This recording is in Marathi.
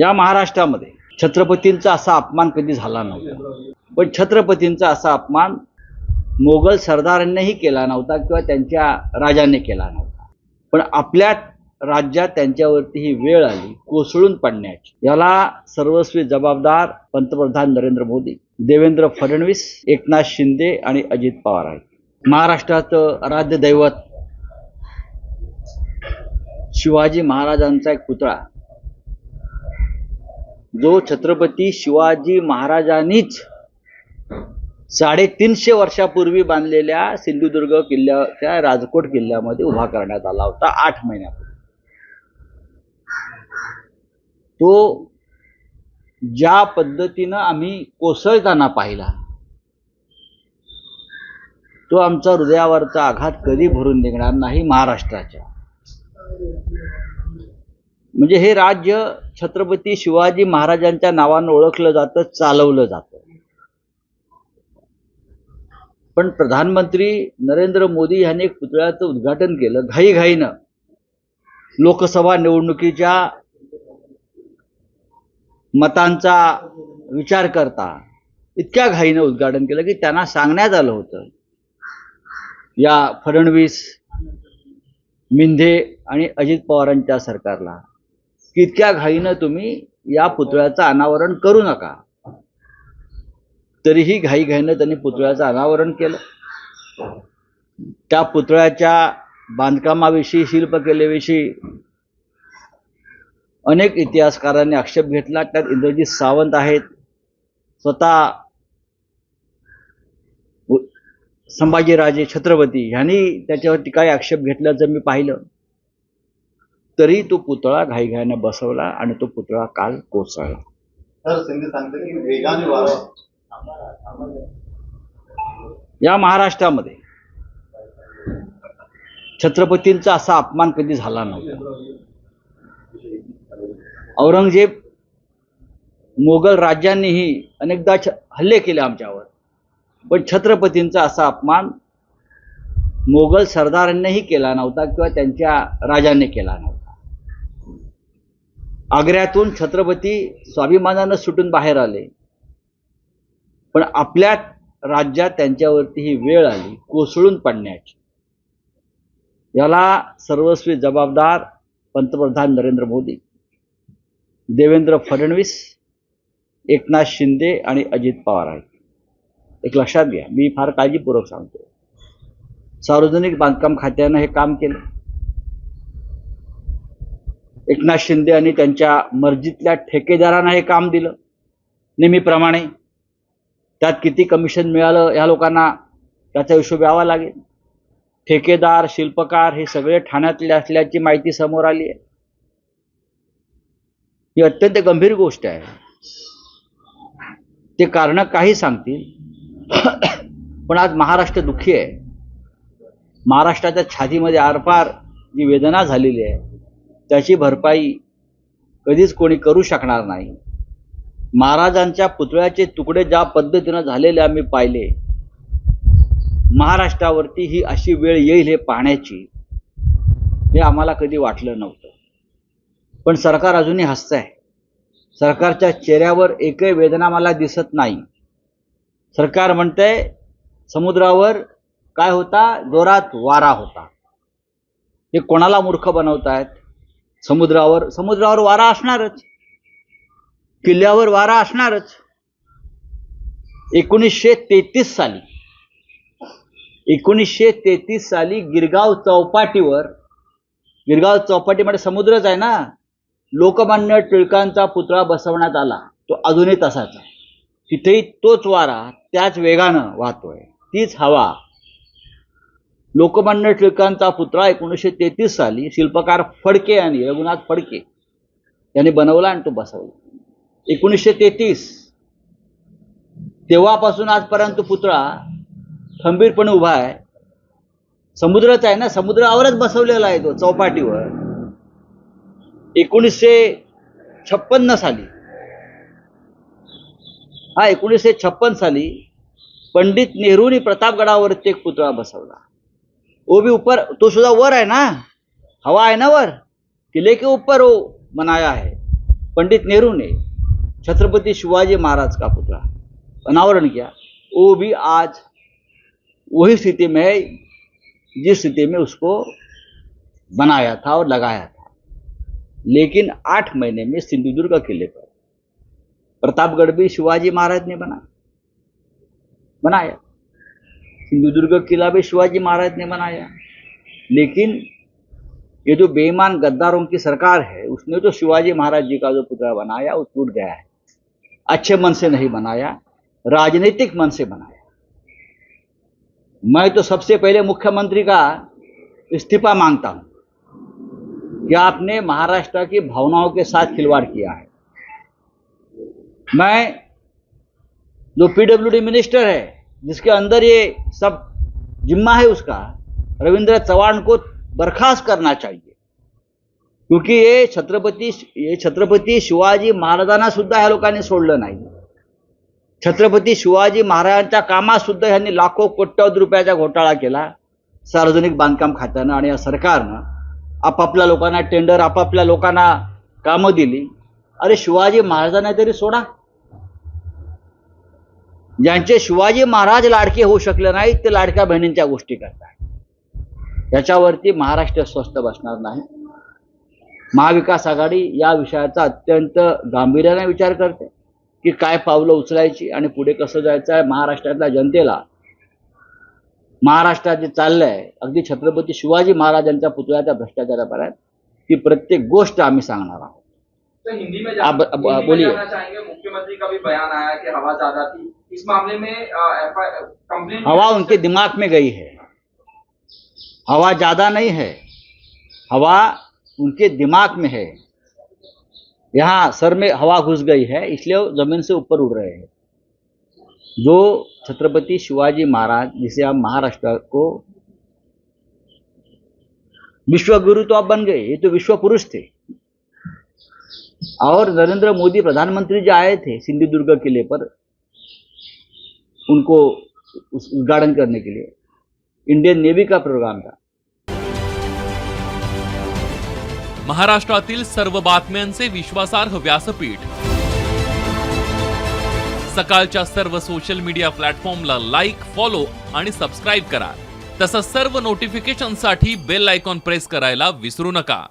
या महाराष्ट्रामध्ये छत्रपतींचा असा अपमान कधी झाला नव्हता. पण छत्रपतींचा असा अपमान मोगल सरदारांनीही केला नव्हता किंवा त्यांच्या राजाने केला नव्हता. पण आपल्या राज्यात त्यांच्यावरती ही वेळ आली कोसळून पडण्याची. याला सर्वस्वी जबाबदार पंतप्रधान नरेंद्र मोदी देवेंद्र फडणवीस एकनाथ शिंदे आणि अजित पवार आहेत. महाराष्ट्राचं आराध्य दैवत शिवाजी महाराजांचा एक पुतळा जो छत्रपती शिवाजी महाराजांनीच साडेतीनशे वर्षापूर्वी बांधलेल्या सिंधुदुर्ग किल्ल्याच्या राजकोट किल्ल्यामध्ये उभा करण्यात आला होता आठ महिन्यापूर्वी. तो ज्या पद्धतीनं आम्ही कोसळताना पाहिला तो आमचा हृदयावरचा आघात कधी भरून निघणार नाही महाराष्ट्राच्या. म्हणजे हे राज्य छत्रपती शिवाजी महाराजांच्या नावानं ओळखलं जातं चालवलं जातं. पण प्रधानमंत्री नरेंद्र मोदी यांनी एक पुतळ्याचं उद्घाटन केलं घाईघाईनं. लोकसभा निवडणुकीच्या मतांचा विचार करता इतक्या घाईनं उद्घाटन केलं की त्यांना सांगण्यात आलं होतं. या फडणवीस मिंधे आणि अजित पवारांच्या सरकारला. की इतक्या घाईनं तुम्ही या पुतळ्याचं अनावरण करू नका. तरीही घाईघाईनं त्यांनी पुतळ्याचं अनावरण केलं. त्या पुतळ्याच्या बांधकामाविषयी शिल्पकलेविषयी अनेक इतिहासकारांनी आक्षेप घेतला. त्यात इंद्रजीत सावंत आहेत. स्वतः संभाजीराजे छत्रपती ह्यांनी त्याच्यावरती काही आक्षेप घेतल्याचं मी पाहिलं. तरी तो पुतळा घाईघाईनं बसवला आणि तो पुतळा काल कोसळला. या महाराष्ट्रामध्ये छत्रपतींचा असा अपमान कधी झाला नव्हता. औरंगजेब मोगल राज्यांनीही अनेकदा छ- हल्ले केले आमच्यावर. पण छत्रपतींचा असा अपमान मोगल सरदारांनीही केला नव्हता किंवा त्यांच्या राजाने केला नव्हता. आग्र्यातून छत्रपती स्वाभिमानानं सुटून बाहेर आले. पण आपल्या राज्यात त्यांच्यावरती ही वेळ आली कोसळून पडण्याची. याला सर्वस्वी जबाबदार पंतप्रधान नरेंद्र मोदी देवेंद्र फडणवीस एकनाथ शिंदे आणि अजित पवार आहेत. एक लक्षात घ्या मी फार काळजीपूर्वक सांगतो सार्वजनिक बांधकाम खात्यानं हे काम केलं. एकनाथ शिंदे आणि त्यांच्या मर्जीतल्या ठेकेदारांना हे काम दिलं नेहमीप्रमाणे. त्यात किती कमिशन मिळालं ह्या लोकांना त्याचा हिशोब यावा लागेल. ठेकेदार शिल्पकार हे सगळे ठाण्यातले असल्याची माहिती समोर आली आहे. ही अत्यंत गंभीर गोष्ट आहे. ते कारण काही सांगतील. पण आज महाराष्ट्र दुःखी आहे. महाराष्ट्राच्या छातीमध्ये आरपार जी वेदना झालेली आहे त्याची भरपाई कधीच कोणी करू शकणार नाही. महाराजांच्या पुतळ्याचे तुकडे ज्या पद्धतीनं झालेले आम्ही पाहिले महाराष्ट्रावरती ही अशी वेळ येईल हे पाहण्याची हे आम्हाला कधी वाटलं नव्हतं. पण सरकार अजूनही हसत आहे सरकारच्या चेहऱ्यावर एकही वेदना मला दिसत नाही. सरकार म्हणतंय समुद्रावर काय होता? जोरात वारा होता. हे कोणाला मूर्ख बनवतायत? समुद्रावर समुद्रावर वारा असणारच. किल्ल्यावर वारा असणारच. एकोणीसशे तेहतीस साली एकोणीसशे तेहतीस साली गिरगाव चौपाटीवर गिरगाव चौपाटीमध्ये समुद्रच आहे ना? लोकमान्य टिळकांचा पुतळा बसवण्यात आला. तो अजूनही तसाच आहे. तिथेही तोच वारा त्याच वेगानं वाहतोय. तीच हवा लोकमान्य टिळकांचा पुतळा एकोणीसशे तेहतीस साली शिल्पकार फडके आणि रघुनाथ फडके यांनी बनवला आणि तो बसवला. एकोणीसशे तेहतीस. तेव्हापासून आजपर्यंत पुतळा खंबीरपणे उभा आहे. समुद्रच आहे ना समुद्रावरच बसवलेला आहे तो चौपाटीवर. एकोणीसशे छप्पन्न साली. हा एकोणीसशे छप्पन साली पंडित नेहरूंनी प्रतापगडावरती एक पुतळा बसवला. वो भी ऊपर तो सुद्धा वर आहे ना? हवा आहे ना वर? किले के ऊपर वो बनाया है। पंडित नेहरू ने छत्रपति शिवाजी महाराज का पुतला अनावरण किया। वो भी आज वही स्थिति में है जिस स्थिति में उसको बनाया था और लगाया था। लेकिन आठ महीने में सिंधुदुर्ग किले पर प्रतापगढ़ भी शिवाजी महाराज ने बना बनाया। सिंधुदुर्ग किला भी शिवाजी महाराज ने बनाया। लेकिन ये जो बेईमान गद्दारों की सरकार है, उसने जो शिवाजी महाराज जी का जो पुतला बनाया, वो टूट गया है। अच्छे मन से नहीं बनाया, राजनीतिक मन से बनाया। मैं तो सबसे पहले मुख्यमंत्री का इस्तीफा माँगता हूँ कि आपने महाराष्ट्र की भावनाओं के साथ खिलवाड़ किया है। मैं जो पीडब्ल्यूडी मिनिस्टर है जिसके अंदर ये सब जिम्मा है उसका रविंद्र चव्हाण को बर्खास्त करना चाहिए। क्योंकि ये छत्रपती हे छत्रपती शिवाजी महाराजांना सुद्धा ह्या लोकांनी सोडलं नाही. छत्रपती शिवाजी महाराजांच्या कामात सुद्धा ह्यांनी लाखो कोट्यवधी रुपयाचा घोटाळा केला सार्वजनिक बांधकाम खात्यानं आणि या सरकारनं आपापल्या लोकांना टेंडर आपापल्या लोकांना कामं दिली. अरे शिवाजी महाराजांना तरी सोडा. ज्यांचे शिवाजी महाराज लाडके होऊ शकले नाहीत ते लाडक्या बहिणींच्या गोष्टी करतात याच्यावरती महाराष्ट्र स्वस्थ बसणार नाही. महाविकास आघाडी या विषयाचा अत्यंत गांभीर्याने विचार करते की काय पावलं उचलायची आणि पुढे कसं जायचं आहे महाराष्ट्रातल्या जनतेला. महाराष्ट्रात जे चाललंय अगदी छत्रपती शिवाजी महाराजांच्या पुतळ्याच्या भ्रष्टाचारापर्यंत ती प्रत्येक गोष्ट आम्ही सांगणार आहोत. बोलिए। चाहेंगे मुख्यमंत्री का भी बयान आया कि हवा ज्यादा थी इस मामले में कंप्लेन हवा उनके दिमाग में गई है। हवा ज़्यादा नहीं है। हवा उनके दिमाग में है। यहाँ सर में हवा घुस गई है, इसलिए ज़मीन से ऊपर उड़ रहे हैं। जो छत्रपति शिवाजी महाराज, जिसे आप महाराष्ट्र को विश्व गुरु तो आप बन गए, ये तो विश्व पुरुष थे। और नरेंद्र मोदी प्रधानमंत्री जो आए थे सिंधुदुर्ग किले पर। उनको उस उद्घाटन करने के लिए। इंडियन नेवी का प्रोग्राम था। महाराष्ट्रातील सर्व बातम्यांचे विश्वासार्ह व्यासपीठ। सकाळच्या सर्व सोशल मीडिया प्लॅटफॉर्मला लाईक फॉलो आणि सबस्क्राईब करा। तसंच सर्व नोटिफिकेशनसाठी बेल आयकॉन प्रेस करायला विसरू नका।